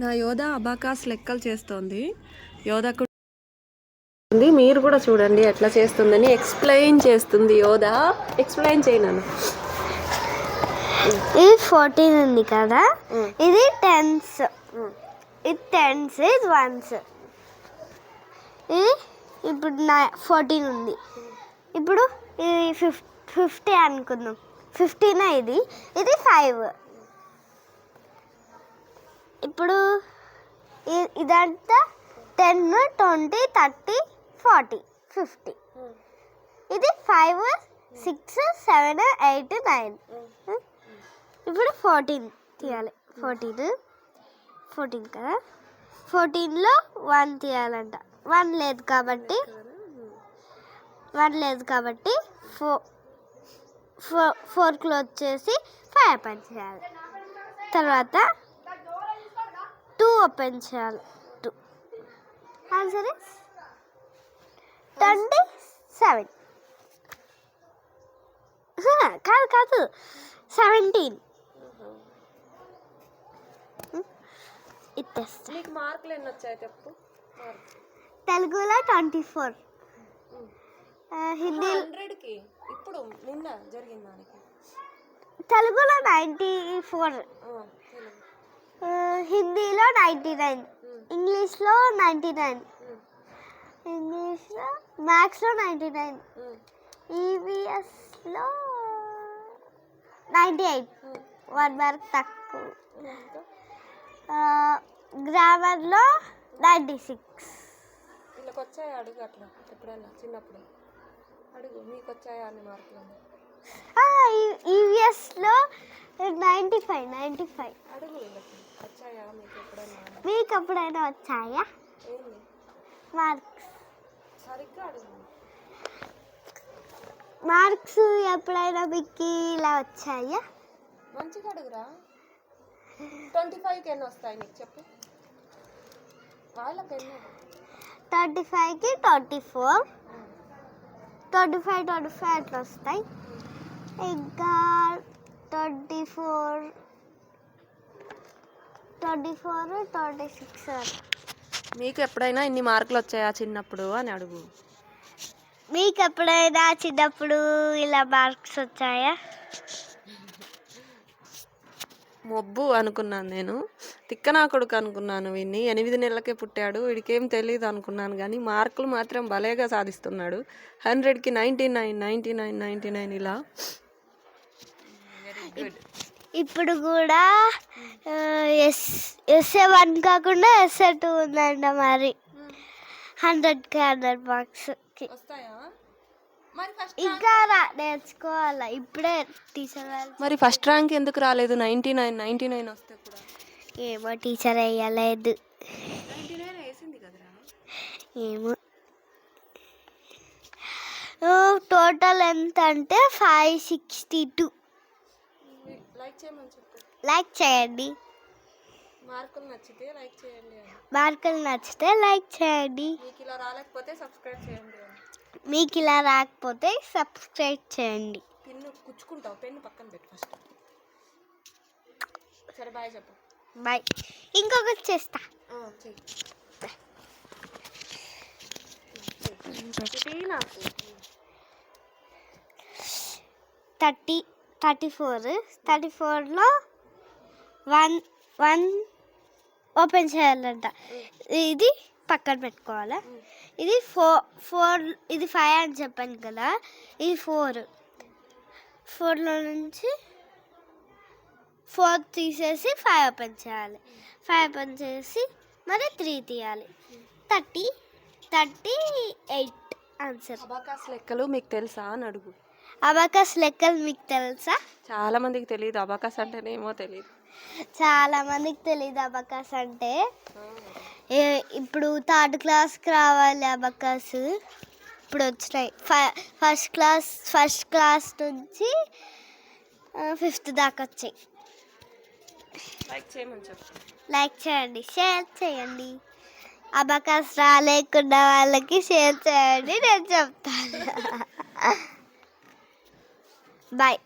నా యోధ అబాకాస్ లెక్కలు చేస్తోంది. యోధ కూడా ఉంది. మీరు కూడా చూడండి ఎట్లా చేస్తుందని ఎక్స్ప్లెయిన్ చేస్తుంది యోధ. ఎక్స్ప్లెయిన్ చేయను ఇది ఫోర్టీన్ ఉంది కదా? ఇది టెన్స్ ఇది టెన్స్ ఇది వన్స్ ఇది ఇప్పుడు నా ఫోర్టీన్ ఉంది. ఇప్పుడు ఇది ఫిఫ్ ఫిఫ్టీ అనుకుందాం. ఫిఫ్టీన్ ఇది? ఇది ఫైవ్ ఇప్పుడు ఇదంతా ten twenty thirty forty fifty ఇది five six seven eight nine ఇప్పుడు ఫోర్టీన్ తీయాలి. ఫోర్టీన్ ఫోర్టీన్ కదా? ఫోర్టీన్లో వన్ తీయాలంట. వన్ లేదు కాబట్టి వన్ లేదు కాబట్టి ఫోర్ ఫోర్ ఫోర్క్లో వచ్చేసి ఫైవ్ ఓపెన్ చేయాలి. తర్వాత టూ ఓపెన్ చేయాలి. Two. Answer is twenty seven కాదు కాదు. సెవెంటీన్ ఇచ్చేస్తా నీకు మార్కులు ఎన్ని వచ్చాయి చెప్పు? తెలుగులో ట్వంటీ ఫోర్ హిందీ హండ్రెడ్కి? ఇప్పుడు నిన్న జరిగిన దానికి. తెలుగులో నైంటీ ఫోర్. హిందీలో నైంటీ నైన్ ఇంగ్లీష్లో నైంటీ నైన్ ఇంగ్లీష్లో మ్యాథ్స్లో నైంటీ నైన్ ఉమ్, ఈవీఎస్లో నైంటీ ఎయిట్ వన్ మార్క్ తక్కువ. గ్రామర్లో నైంటీ సిక్స్ వీళ్ళకి వచ్చాయా అడుగు అట్లా ఎప్పుడైనా చిన్నప్పుడు. అడుగు మీకు వచ్చాయా అన్ని మార్కులు ఈవీఎస్లో నైంటీ ఫైవ్ నైంటీ ఫైవ్. మీకు ఎప్పుడైనా వచ్చాయా మార్క్స్. మార్క్స్ ఎప్పుడైనా మీకు ఇలా వచ్చాయా? మంచిగా అడుగురా. ట్వంటీ ఫైవ్కి ఎన్ని వస్తాయి నీకు చెప్పు. వాళ్ళకి ఎన్ని? ట్వంటీ ఫైవ్కి twenty four. Twenty five twenty five అట్లా వస్తాయి. ఇంకా twenty four twenty four twenty six మీకు ఎప్పుడైనా ఇన్ని మార్కులు వచ్చాయా చిన్నప్పుడు అని అడుగు. మీకు ఎప్పుడైనా చిన్నప్పుడు ఇలా మార్క్స్ వచ్చాయా? మొబ్బు అనుకున్నాను నేను. తిక్కనా కొడుకు అనుకున్నాను వీడిని ఎనిమిది నెలలకే పుట్టాడు. వీడికేం తెలియదు అనుకున్నాను కానీ మార్కులు మాత్రం భలేగా సాధిస్తున్నాడు. హండ్రెడ్కి ninety nine ninety nine ninety nine ఇలా. ఇప్పుడు కూడా ఎస్ ఎస్ఏ వన్ కాకుండా ఎస్ఏ టూ ఉందంట మరి. హండ్రెడ్కి హండ్రెడ్ మార్క్స్కి వస్తాయా? మరి ఫస్ట్ ఇంకా రా నేర్చుకోవాలా? ఇప్పుడే టీచర్ మరి ఫస్ట్ ర్యాంక్ ఎందుకు రాలేదు? నైంటీ నైన్ నైంటీ నైన్ వస్తే కూడా. ఏమో టీచర్ వేయలేదు. ఏమో. టోటల్ ఎంత అంటే ఫైవ్ సిక్స్టీ టూ లైక్ చేయమని చెప్పు. లైక్ చేయండి. మార్కులు నచ్చితే లైక్ చేయండి మార్కులు నచ్చితే లైక్ చేయండి. మీకు ఇలా రాలేకపోతే సబ్స్క్రైబ్ చేయండి మీకు ఇలా రాకపోతే సబ్స్క్రైబ్ చేయండి. పిన్ను కుచ్చుకుంటావు. పెన్ను పక్కన పెట్టు ఫస్ట్. సరే బాయ్ చెప్పు. బాయ్. ఇంకొకటి చేస్తా. థర్టీ. Thirty four. థర్టీ ఫోర్లో వన్ వన్ ఓపెన్ చేయాలంట. ఇది పక్కన పెట్టుకోవాలి? ఇది ఫోర్ ఫోర్ ఇది ఫైవ్ అని చెప్పాను కదా. ఇది ఫోర్. ఫోర్లో నుంచి ఫోర్ తీసేసి ఫైవ్ ఓపెన్ చేయాలి. ఫైవ్ ఓపెన్ చేసి మరి త్రీ తీయాలి. Thirty thirty eight answer. లెక్కలు మీకు తెలుసా అని అడుగు. అబాకస్ లెక్కలు మీకు తెలుసా? చాలా మందికి తెలియదు అబాకాస్ అంటేనేమో తెలియదు చాలా మందికి తెలియదు అబకాస్ అంటే. ఏ- ఇప్పుడు థర్డ్ క్లాస్కి రావాలి అబకాస్. ఇప్పుడు వచ్చినాయి. ఫ- ఫస్ట్ క్లాస్ ఫస్ట్ క్లాస్ నుంచి ఫిఫ్త్ దాకా వచ్చాయి. లైక్ చేయమని చెప్పు. లైక్ చేయండి షేర్ చేయండి. అబకాస్ రాలేకున్న వాళ్ళకి షేర్ చేయండి నేను చెప్తాను. బాయ్